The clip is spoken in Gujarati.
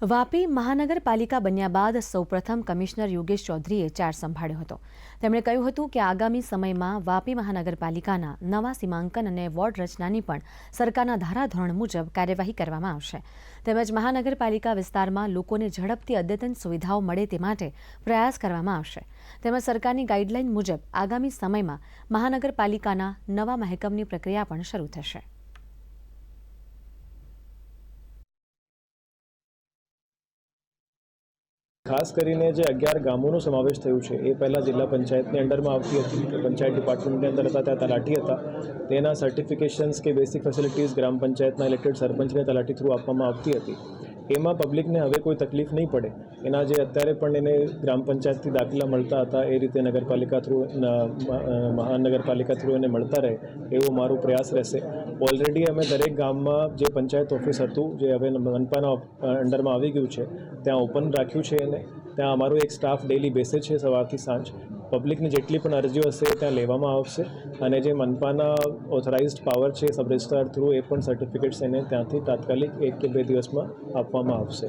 વાપી મહાનગરપાલિકા બન્યા બાદ સૌપ્રથમ કમિશનર યોગેશ ચૌધરીએ ચાર્જ સંભાળ્યો હતો. તેમણે કહ્યું હતું કે આગામી સમયમાં વાપી મહાનગરપાલિકાના નવા સીમાંકન અને વોર્ડ રચનાની પણ સરકારના ધારાધોરણ મુજબ કાર્યવાહી કરવામાં આવશે. તેમજ મહાનગરપાલિકા વિસ્તારમાં લોકોને ઝડપથી અદ્યતન સુવિધાઓ મળે તે માટે પ્રયાસ કરવામાં આવશે. તેમજ સરકારની ગાઈડલાઈન મુજબ આગામી સમયમાં મહાનગરપાલિકાના નવા મહેકમની પ્રક્રિયા પણ શરૂ થશે. ખાસ કરીને જે અગિયાર ગામોનો સમાવેશ થયું છે, એ પહેલાં જિલ્લા પંચાયતની અંડરમાં આવતી હતી. પંચાયત ડિપાર્ટમેન્ટની અંદર હતા, ત્યાં તલાટી હતા. તેના સર્ટિફિકેશન્સ કે બેસિક ફેસિલિટીઝ ગ્રામ પંચાયતના ઇલેક્ટેડ સરપંચને તલાટી થ્રુ આપવામાં આવતી હતી. એમાં પબ્લિકને હવે કોઈ તકલીફ નહીં પડે. એના જે અત્યારે પણ એને ગ્રામ પંચાયતથી દાખલા મળતા હતા, એ રીતે નગરપાલિકા થ્રુ મહાનગરપાલિકા થ્રુ એને મળતા રહે, એવો મારો પ્રયાસ રહેશે. ઓલરેડી અમે દરેક ગામમાં જે પંચાયત ઓફિસ હતું, જે હવે મનપાના અંડરમાં આવી ગયું છે, ત્યાં ઓપન રાખ્યું છે એને. ત્યાં અમારો એક સ્ટાફ ડેલી બેસે છે સવારથી સાંજ. પબ્લિકની જેટલી પણ અરજીઓ હશે ત્યાં લેવામાં આવશે. અને જે મનપાના ઓથોરાઇઝ્ડ પાવર છે સબ રજિસ્ટ્રાર થ્રુ એ પણ સર્ટિફિકેટ્સ એને ત્યાંથી તાત્કાલિક એક કે બે દિવસમાં આપવામાં આવશે.